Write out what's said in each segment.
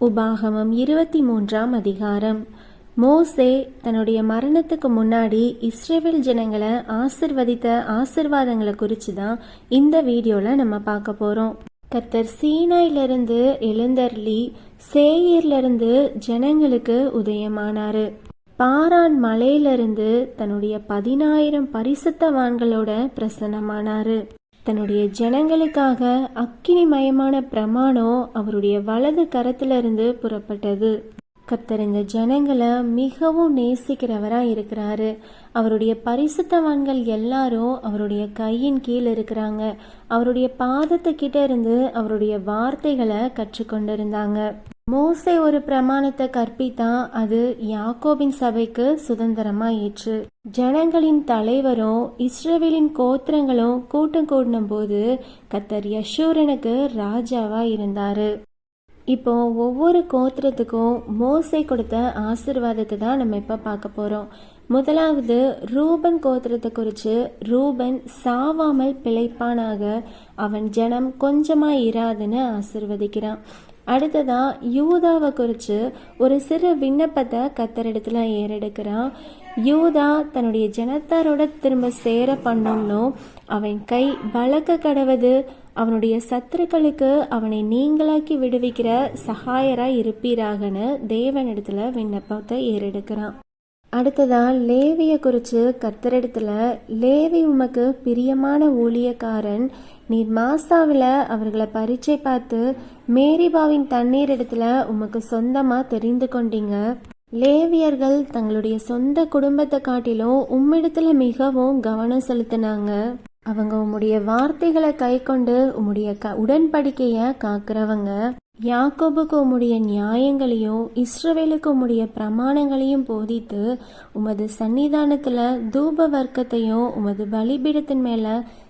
உபாகமம் இருபத்தி மூன்றாம் அதிகாரம். மோசே தன்னுடைய மரணத்துக்கு முன்னாடி இஸ்ரேவேல் ஜனங்களை ஆசிர்வதித்த ஆசிர்வாதங்களை குறித்து தான் இந்த வீடியோவில் நம்ம பார்க்க போகிறோம் கத்தர் சீனாயிலிருந்து எழுந்தர்லி சேயிர்லிருந்து ஜனங்களுக்கு உதயமானாரு. பாரான் மலையிலிருந்து தன்னுடைய பதினாயிரம் பரிசுத்தவான்களோட பிரசன்னமானாரு. தன்னுடைய ஜனங்களுக்காக அக்கினிமயமான பிரமாணம் அவருடைய வலது கரத்திலிருந்து புறப்பட்டது. கர்த்தர் இந்த ஜனங்களை மிகவும் நேசிக்கிறவராக இருக்கிறாரு. அவருடைய பரிசுத்தவான்கள் எல்லாரும் அவருடைய கையின் கீழ் இருக்கிறாங்க. அவருடைய பாதத்துக்கிட்ட இருந்து அவருடைய வார்த்தைகளை கற்றுக்கொண்டிருந்தாங்க. மோசை ஒரு பிரமாணத்தை கற்பித்தான். அது யாக்கோபின் சபைக்கு சுதந்திரமா ஏற்று ஜனங்களின் தலைவரும் இஸ்ரேவேலின் கோத்திரங்களும் கூட்டம் கூடின போது கத்தர் யஷூரனுக்கு ராஜாவா இருந்தாரு இப்போ ஒவ்வொரு கோத்திரத்துக்கும் மோசை கொடுத்த ஆசிர்வாதத்தை தான் நம்ம இப்போ பார்க்க போகிறோம் முதலாவது ரூபன் கோத்திரத்தை குறித்து ரூபன் சாவாமல் பிழைப்பானாக அவன் ஜனம் கொஞ்சமாக இராதுன்னு ஆசிர்வதிக்கிறான். அடுத்ததாக யூதாவை குறித்து ஒரு சிறு விண்ணப்பத்தை கத்தரிடத்துல ஏறெடுக்கிறான். யூதா தன்னுடைய ஜனத்தாரோட திரும்ப சேர பண்ணணும் அவன் கை பழக்க கடவது அவனுடைய சத்துருக்களுக்கு அவனை நீங்களாக்கி விடுவிக்கிற சகாயராக இருப்பீராகன்னு தேவனிடத்துல விண்ணப்பத்தை ஏறெடுக்கிறான். அடுத்ததா லேவியை குறித்து கத்தரிடத்துல லேவி உமக்கு பிரியமான ஊழியக்காரன் நீர் மாசாவில் அவர்களை பரீட்சை பார்த்து மேரிபாவின் தண்ணீர் இடத்துல உமக்கு சொந்தமா தெரிந்து கொண்டீங்க. லேவியர்கள் தங்களுடைய சொந்த குடும்பத்தை காட்டிலும் உம்மிடத்துல மிகவும் கவனம் செலுத்தினாங்க. அவங்க உம்முடைய வார்த்தைகளை கை கொண்டு உம்முடைய க உடன்படிக்கைய காக்கிறவங்க. யாக்கோபுக்கு உம்முடைய நியாயங்களையும் இஸ்ரவேலுக்கு உம்முடைய பிரமாணங்களையும் போதித்து உமது சன்னிதானத்துல தூப வர்க்கத்தையும் உமது பலிபீடத்தின் மேல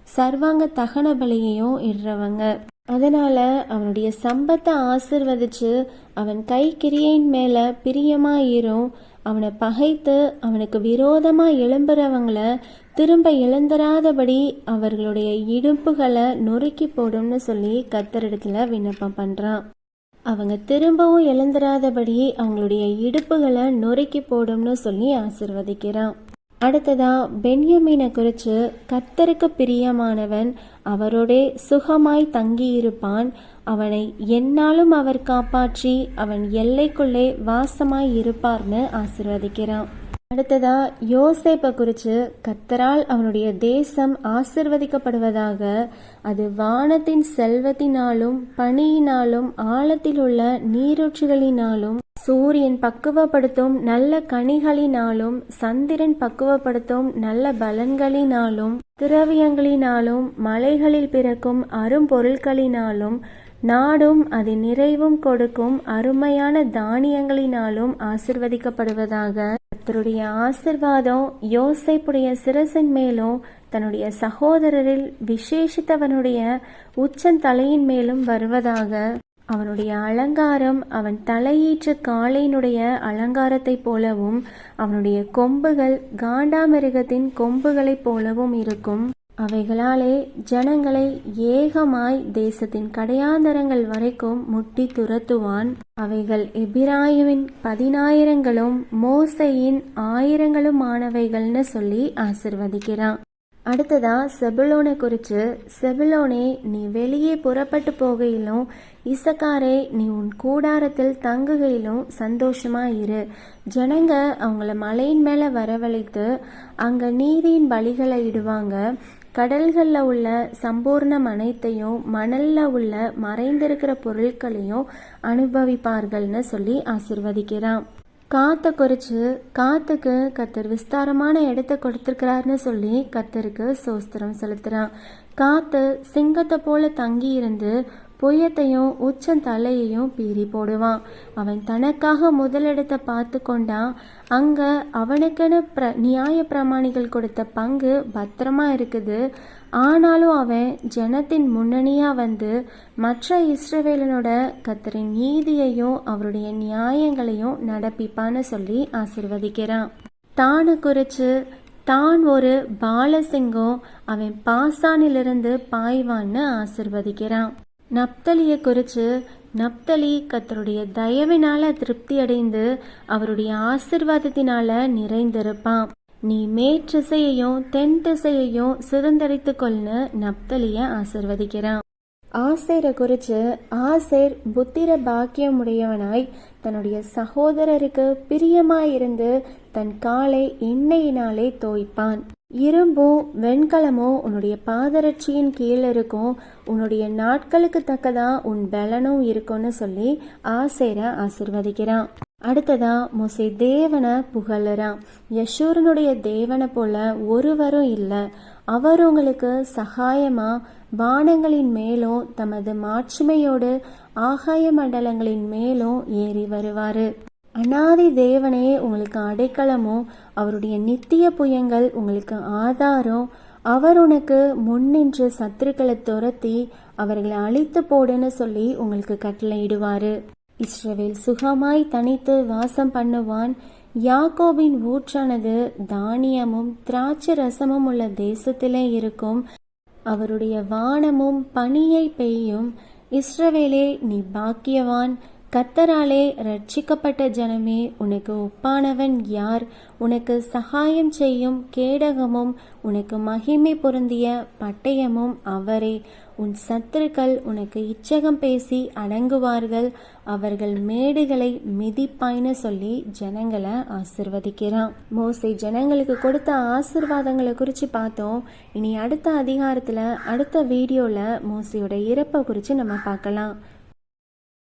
சர்வாங்க தகன பலியையும் இடுறவங்க அதனால அவனுடைய சம்பத்தை ஆசிர்வதிச்சு அவன் கை கிரியின் மேல ஏறும். அவனை பகைத்து அவனுக்கு விரோதமா எழும்புறவங்கள திரும்ப எழுந்தராதபடி அவர்களுடைய இடுப்புகளை நொறுக்கி போடும்னு சொல்லி கத்தரிடத்துல விண்ணப்பம் பண்றான். அவங்க திரும்பவும் எழுந்தராதபடி அவங்களுடைய இடுப்புகளை நொறுக்கி போடும்னு சொல்லி ஆசிர்வதிக்கிறான். அடுத்ததா பென்யமீனை குறித்து கர்த்தருக்கு பிரியமானவன் அவரோடே சுகமாய் தங்கியிருப்பான். அவனை என்னாலும் அவர் காப்பாற்றி அவன் எல்லைக்குள்ளே வாசமாய் இருப்பார்னு ஆசிர்வதிக்கிறான். அடுத்ததா யோசேப்பை குறித்து கத்தரால் அவனுடைய தேசம் ஆசிர்வதிக்கப்படுவதாக அது வானத்தின் செல்வத்தினாலும் பனியினாலும் ஆழத்தில் உள்ள நீரூற்றுகளினாலும் சூரியன் பக்குவப்படுத்தும் நல்ல கனிகளினாலும் சந்திரன் பக்குவப்படுத்தும் நல்ல பலன்களினாலும் திரவியங்களினாலும் மலைகளில் பிறக்கும் அரும்பொருட்களினாலும் நாடும் அது நிறைவும் கொடுக்கும் அருமையான தானியங்களினாலும் ஆசிர்வதிக்கப்படுவதாக தன்னுடைய ஆசிர்வாதம் யோசைப்புடைய சிரசின் மேலும் தன்னுடைய சகோதரரில் விசேஷித்தவனுடைய உச்சந்தலையின் மேலும் வருவதாக அவனுடைய அலங்காரம் அவன் தலையீற்று காளையினுடைய அலங்காரத்தைப் போலவும் அவனுடைய கொம்புகள் காண்டாமிருகத்தின் கொம்புகளைப் போலவும் இருக்கும். அவைகளாலே ஜனங்களை ஏகமாய் தேசத்தின் கடையாந்தரங்கள் வரைக்கும் முட்டி துரத்துவான். அவைகள் எபிராயுவின் பதினாயிரங்களும் மோசையின் ஆயிரங்களுமானவைகள்னு சொல்லி ஆசிர்வதிக்கிறான். அடுத்ததா செபுலோனை குறித்து செபுலோனே நீ வெளியே புறப்பட்டு போகையிலும் இசக்காரே நீ உன் கூடாரத்தில் தங்குகையிலும் சந்தோஷமா இரு. ஜனங்க அவங்கள மலையின் மேலே வரவழைத்து அங்கே நீதியின் பலிகளை இடுவாங்க. கடல்களில் உள்ள சம்பூர்ணம் அனைத்தையும் மணலில் உள்ள மறைந்திருக்கிற பொருட்களையும் அனுபவிப்பார்கள்னு சொல்லி ஆசிர்வதிக்கிறான். காத்தை குறைச்சு காத்துக்கு கத்தர் விஸ்தாரமான இடத்த கொடுத்துருக்கிறாருன்னு சொல்லி கத்தருக்கு சோஸ்திரம் செலுத்துறான். காத்து சிங்கத்தை போல தங்கி இருந்து புயத்தையும் உச்சந்தலையையும் பீறி போடுவான். அவன் தனக்காக முதலிடத்தை பார்த்து கொண்டான். அங்க அவனுக்கென பிர நியாய பிரமாணிகள் கொடுத்த பங்கு பத்திரமா இருக்குது. ஆனாலும் அவன் ஜனத்தின் முன்னணியா வந்து மற்ற இஸ்ரவேலனோட கத்தரின் நீதியையும் அவருடைய நியாயங்களையும் நடப்பிப்பான்னு சொல்லி ஆசிர்வதிக்கிறான். தானு குறித்து தான் ஒரு பாலசிங்கம் அவன் பாசானிலிருந்து பாய்வான்னு ஆசிர்வதிக்கிறான். நப்தலியை குறித்து நப்தலி கத்தருடைய தயவினால திருப்தி அடைந்து அவருடைய ஆசிர்வாதத்தினால நிறைந்திருப்பான். நீ மேற்றிசையையும் தென் திசையையும் சுதந்திரித்துக் கொள்னு நப்தலிய ஆசிர்வதிக்கிறான். ஆசேரை குறித்து ஆசேர் புத்திர பாக்கியம் உடையவனாய் தன்னுடைய சகோதரருக்கு பிரியமாயிருந்து தன் காலை எண்ணெயினாலே தோய்ப்பான். இரும்போ வெண்கலமோ உன்னுடைய பாதரட்சியின் கீழ் இருக்கும் உன்னுடைய நாட்களுக்கு தக்கதா உன் பலனும் இருக்கும்னு சொல்லி ஆசேரை ஆசிர்வதிக்கிறான். அடுத்ததா மோசே தேவனை புகழறான். யசூரனுடைய தேவனை போல ஒருவரும் இல்லை. அவர் உங்களுக்கு சகாயமா வானங்களின் மேலும் தமது மாட்சிமையோடு ஆகாய மண்டலங்களின் மேலும் ஏறி வருவாரு. அனாதி தேவனே உங்களுக்கு அடைக்கலமும் அவருடைய நித்திய புயங்கள் உங்களுக்கு ஆதாரம் அவர் உனக்கு முன்னின்று சத்துருக்களை துரத்தி அவர்களை அழித்து போடுன்னு சொல்லி உங்களுக்கு கட்டளையிடுவாரு. இஸ்ரவேல் சுகமாய் தனித்து வாசம் பண்ணுவான். யாக்கோபின் ஊற்றானது தானியமும் திராட்சை ரசமும் உள்ள தேசத்திலே இருக்கும். அவருடைய வானமும் பனியை பெய்யும். இஸ்ரவேலே நீ பாக்கியவான். கத்தராலே ரட்சிக்கப்பட்ட ஜனமே உனக்கு ஒப்பானவன் யார்? உனக்கு சகாயம் செய்யும் கேடகமும் உனக்கு மகிமை பொருந்திய பட்டயமும் அவரே. உன் சத்துருக்கள் உனக்கு இச்சகம் பேசி அடங்குவார்கள். அவர்கள் மேடுகளை மிதிப்பாய்னு சொல்லி ஜனங்களை ஆசிர்வதிக்கிறான். மோசை ஜனங்களுக்கு கொடுத்த ஆசிர்வாதங்களை குறித்து பார்த்தோம். இனி அடுத்த அதிகாரத்தில் அடுத்த வீடியோவில் மோசையோட இறப்பை குறித்து நம்ம பார்க்கலாம்.